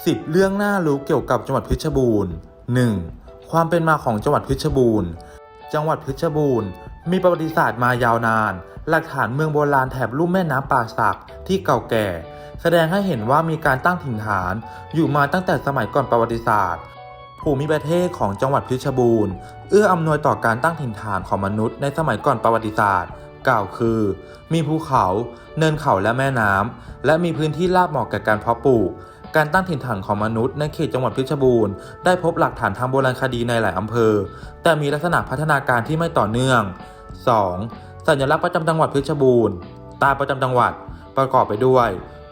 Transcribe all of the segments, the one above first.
10 เรื่องน่ารู้เกี่ยวกับจังหวัดเพชรบูรณ์ 1. ความเป็นมาของจังหวัดเพชรบูรณ์ จังหวัดเพชรบูรณ์ มีประวัติศาสตร์มายาวนาน หลักฐานเมืองโบราณแถบลุ่มแม่น้ำป่าสักที่เก่าแก่ แสดงให้เห็นว่ามีการตั้งถิ่นฐานอยู่มาตั้งแต่สมัยก่อนประวัติศาสตร์ ภูมิประเทศของจังหวัดเพชรบูรณ์ เอื้ออำนวยต่อการตั้งถิ่นฐานของมนุษย์ในสมัยก่อนประวัติศาสตร์กล่าวคือ มีภูเขา เนินเขาและแม่น้ำและมีพื้นที่ราบเหมาะแก่การเพาะปลูก การตั้งถิ่นฐานของมนุษย์ในเขตจังหวัดเพชรบูรณ์ได้พบหลักฐานทางโบราณคดีในหลายอำเภอ แต่มีลักษณะพัฒนาการที่ไม่ต่อเนื่อง 2. สัญลักษณ์ประจำจังหวัดเพชรบูรณ์ตาประจำจังหวัดประกอบไปด้วย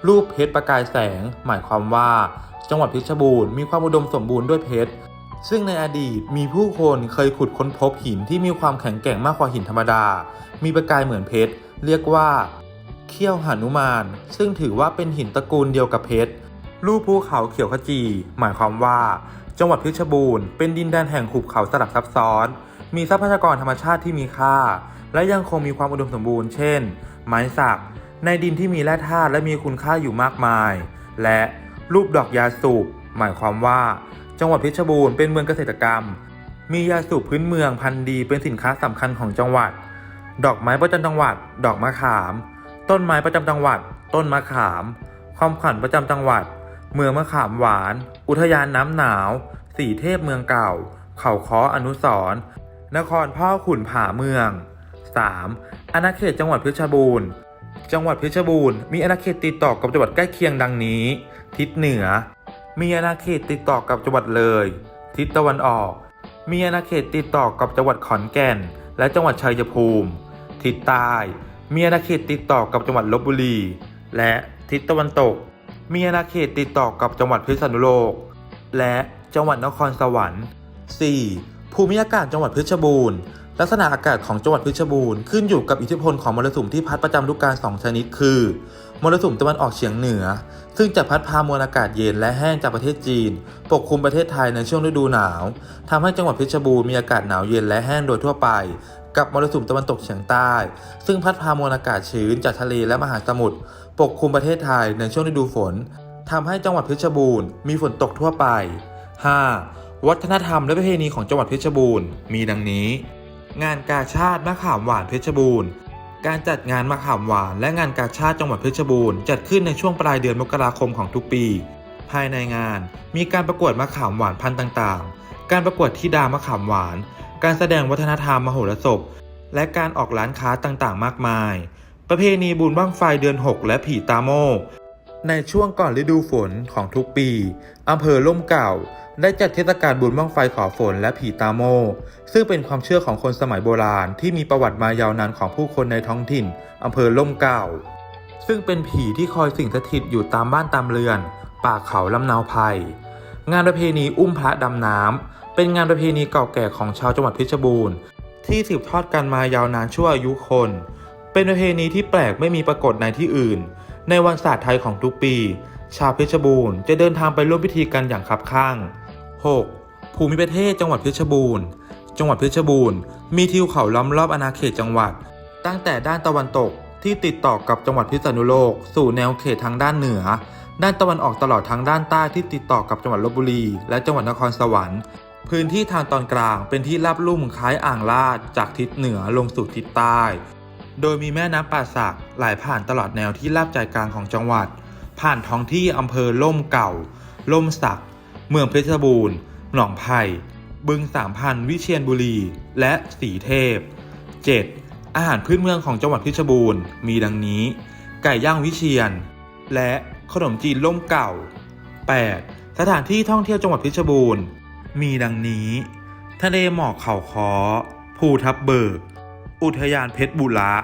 รูปเพชรประกายแสง หมายความว่า จังหวัดเพชรบูรณ์มีความอุดมสมบูรณ์ด้วยเพชรซึ่งในอดีตมีผู้คนเคยขุดค้นพบหินที่มีความแข็งแกร่งมากกว่าหินธรรมดา มีประกายเหมือนเพชร เรียกว่า เขี้ยวหานุมาน ซึ่งถือว่าเป็นหินตระกูลเดียวกับเพชร รูปภูเขาเขียวขจี หมายความว่า จังหวัดเพชรบูรณ์เป็นดินแดนแห่งหุบเขาสลับซับซ้อน มีทรัพยากรธรรมชาติที่มีค่า และยังคงมีความอุดมสมบูรณ์ เช่น ไม้สัก ในดินที่มีแร่ธาตุและมีคุณค่าอยู่มากมาย และรูปดอกยาสูบ หมายความว่า จังหวัดเพชรบูรณ์เป็นเมืองเกษตรกรรม มียาสูบพื้นเมืองพันธุ์ดีเป็นสินค้าสำคัญของจังหวัด ดอกไม้ประจำจังหวัด ดอกมะขาม ต้นไม้ประจำจังหวัด ต้นมะขาม ความขวัญประจำจังหวัด เมืองมะขามหวาน อุทยานน้ำหนาว สีเทพเมืองเก่า เขาค้ออนุสร์นครพ่อขุนผาเมือง 3. อาณาเขตจังหวัดเพชรบูรณ์ จังหวัดเพชรบูรณ์มีอาณาเขตติดต่อกับจังหวัดใกล้เคียงดังนี้ ทิศเหนือ มีอาณาเขตติดต่อกับจังหวัดเลย ทิศตะวันออก มีอาณาเขตติดต่อกับจังหวัดขอนแก่น และจังหวัดชัยภูมิ ทิศใต้ มีอาณาเขตติดต่อกับจังหวัดลบบุรี และทิศตะวันตก มีอาณาเขตติดต่อกับจังหวัดพิษณุโลก และจังหวัดนครสวรรค์ 4. ภูมิอากาศจังหวัดเพชรบูรณ์ ลักษณะอากาศของจังหวัดเพชรบูรณ์ขึ้นอยู่กับอิทธิพลของมรสุมที่พัดประจำฤดูกาล2ชนิดคือ มรสุมตะวันออกเฉียงเหนือ ซึ่งจะพัดพามวลอากาศเย็นและแห้งจากประเทศจีน ปกคลุมประเทศไทยในช่วงฤดูหนาวทำให้จังหวัดเพชรบูรณ์มีอากาศหนาวเย็นและแห้งโดยทั่วไป กับมรสุมตะวันตกเฉียงใต้ ซึ่งพัดพามวลอากาศชื้นจากทะเลและมหาสมุทรปกคลุมประเทศไทยในช่วงฤดูฝนทำให้จังหวัดเพชรบูรณ์มีฝนตกทั่วไป 5. วัฒนธรรมและประเพณีของจังหวัดเพชรบูรณ์มีดังนี้ งานกาชาติมะขามหวานเพชรบูรณ์การจัดงานมะขามหวานและงานกาชาติจังหวัดเพชรบูรณ์จัดขึ้นในช่วงปลายเดือนมกราคมของทุกปี ภายในงานมีการประกวดมะขามหวานพันธุ์ต่างๆ การประกวดที่ดามะขามหวาน การแสดงวัฒนธรรมมโหรสพ และการออกร้านค้าต่างๆ มากมาย ประเพณีบุญบ้างไฟเดือน 6 และผีตาโมในช่วงก่อนฤดูฝนของทุกปีอำเภอล่มเก่า ได้จัดเทศกาลบุญบ้างไฟขอฝนและผีตาโมซึ่งเป็นความเชื่อของคนสมัยโบราณที่มีประวัติมายาวนานของผู้คนในท้องถิ่นอำเภอล่มเก่า ซึ่งเป็นผีที่คอยสิงสถิตอยู่ตามบ้านตามเรือน ป่าเขาลำนาวไพร งานประเพณีอุ้มพระดำน้ำเป็นงานประเพณีเก่าแก่ของชาวจังหวัดเพชรบูรณ์ ที่สืบทอดกันมายาวนานชั่วอายุคน เป็นประเพณีที่แปลกไม่มีปรากฏในที่อื่น ในวันศาสตร์ไทยของทุกปี ชาวเพชรบูรณ์จะเดินทางไปร่วมพิธีกันอย่างคับข้าง 6. ภูมิประเทศจังหวัดเพชรบูรณ์ จังหวัดเพชรบูรณ์มีทิวเขาล้อมรอบอาณาเขตจังหวัด ตั้งแต่ด้านตะวันตกที่ติดต่อกับจังหวัดพิษณุโลก สู่แนวเขตทางด้านเหนือ ด้านตะวันออกตลอดทางด้านใต้ที่ติดต่อกับจังหวัดลบบุรี และจังหวัดนครสวรรค์พื้นที่ทางตอนกลางเป็นที่ราบลุ่มคล้ายอ่างลาดจากทิศเหนือลงสู่ทิศใต้ โดยมีแม่น้ำป่าสักไหลผ่านตลอดแนวที่ราบใจกลางของจังหวัด ผ่านท้องที่อำเภอล่มเก่า ล่มสัก เมืองเพชรบูรณ์ หนองไผ่ บึงสามพันวิเชียรบุรี และสีเทพ 7. อาหารพื้นเมืองของจังหวัดเพชรบูรณ์มีดังนี้ ไก่ย่างวิเชียรและ ขนมจีนล่มเก่า 8. สถานที่ท่องเที่ยวจังหวัดเพชรบูรณ์ มีดังนี้ ทะเลหมอกเขาคอภูทับเบิก อุทยานเพชรบุระ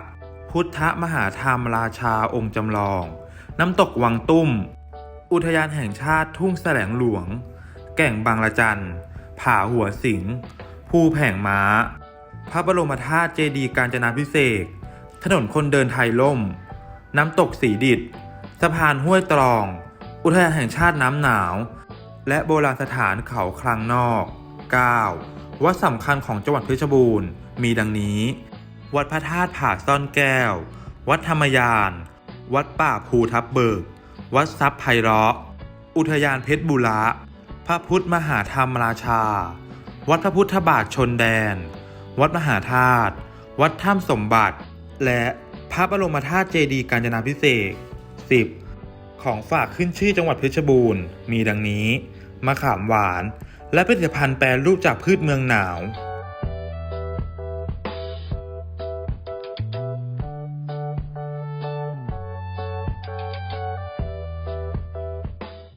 พุทธมหาธรรมราชาองค์จำลอง น้ำตกวังตุ้ม อุทยานแห่งชาติทุ่งแสลงหลวง แก่งบางละจัน ผาหัวสิง ภูแผงม้า พระบรมธาตุเจดีย์กาญจนาพิเศษกถนนคนเดินไทยล่ม น้ำตกสีดิด สะพานห้วยตรอง อุทยานแห่งชาติน้ำหนาว และโบราณสถานเขาคลังนอก 9. วัดสำคัญของจังหวัดเพชรบูรณ์มีดังนี้ วัดพระธาตุผาซ่อนแก้ว วัดธรรมยาน วัดป่าภูทับเบิก วัดทรัพย์ไพเราะ อุทยานเพชรบุระพระพุทธมหาธรรมราชา วัดพระพุทธบาทชนแดน วัดมหาธาตุ วัดถ้ำสมบัติ และพระบรมธาตุเจดีย์กาญจนาพิเศษ 10. ของฝากขึ้นชื่อจังหวัดเพชรบูรณ์ มีดังนี้ มะขามหวาน และผลิตภัณฑ์แปรรูปจากพืชเมืองหนาว